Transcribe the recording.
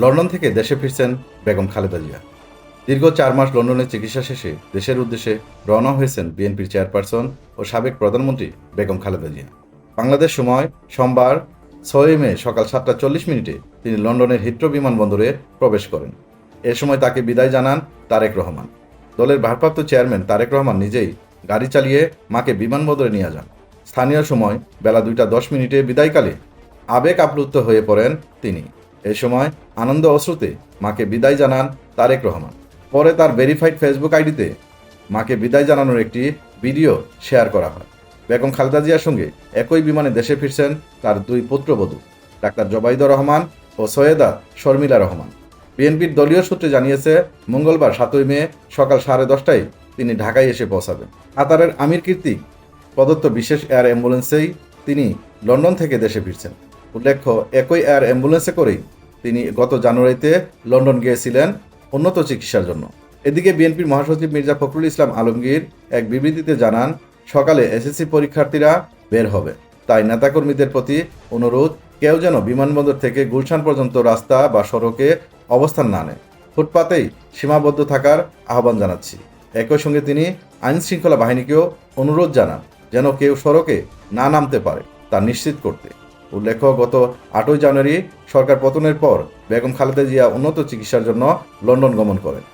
London থেকে দেশে ফিরছেন বেগম খালেদা জিয়া। দীর্ঘ চার মাস লন্ডনে চিকিৎসা শেষে দেশের উদ্দেশ্যে রওনা হয়েছেন বিএনপির চেয়ারপারসন ও সাবেক প্রধানমন্ত্রী বেগম খালেদা জিয়া। বাংলাদেশ সময় সোমবার ছয়ই মে সকাল সাতটা চল্লিশ মিনিটে তিনি লন্ডনের হিথ্রো বিমানবন্দরে প্রবেশ করেন। এ সময় তাকে বিদায় জানান তারেক রহমান। দলের ভারপ্রাপ্ত চেয়ারম্যান তারেক রহমান নিজেই গাড়ি চালিয়ে মাকে বিমানবন্দরে নিয়ে যান। স্থানীয় সময় বেলা দুইটা দশ মিনিটে বিদায়কালে আবেগ আপ্লুত হয়ে পড়েন তিনি। এ সময় আনন্দ অশ্রুতে মাকে বিদায় জানান তারেক রহমান। পরে তার ভেরিফাইড ফেসবুক আইডিতে মাকে বিদায় জানানোর একটি ভিডিও শেয়ার করা হয়। বেগম খালেদা জিয়ার সঙ্গে একই বিমানে দেশে ফিরছেন তার দুই পুত্রবধূ, ডাক্তার জবাইদুর রহমান ও সৈয়দা শর্মিলা রহমান। বিএনপির দলীয় সূত্রে জানিয়েছে, মঙ্গলবার সাতই মে সকাল সাড়ে দশটায় তিনি ঢাকায় এসে পৌঁছাবেন। কাতারের আমির কীর্তিক প্রদত্ত বিশেষ এয়ার অ্যাম্বুলেন্সেই তিনি লন্ডন থেকে দেশে ফিরছেন। উল্লেখ্য, একই এয়ার অ্যাম্বুলেন্সে করেই তিনি গত জানুয়ারিতে লন্ডন গিয়েছিলেন উন্নত চিকিৎসার জন্য। এদিকে বিএনপির মহাসচিব মির্জা ফখরুল ইসলাম আলমগীর এক বিবৃতিতে জানান, সকালে এসএসসি পরীক্ষার্থীরা বের হবে। তাই নেতাকর্মীদের প্রতি অনুরোধ, কেউ যেন বিমানবন্দর থেকে গুলশান পর্যন্ত রাস্তা বা সড়কে অবস্থান না নেয়। ফুটপাতেই সীমাবদ্ধ থাকার আহ্বান জানাচ্ছি। একই সঙ্গে তিনি আইন শৃঙ্খলা বাহিনীকেও অনুরোধ জানান, যেন কেউ সড়কে না নামতে পারে তা নিশ্চিত করতে। উল্লেখ্য গত আটই জানুয়ারি সরকার পতনের পর বেগম খালেদা জিয়া উন্নত চিকিৎসার জন্য লন্ডন গমন করেন।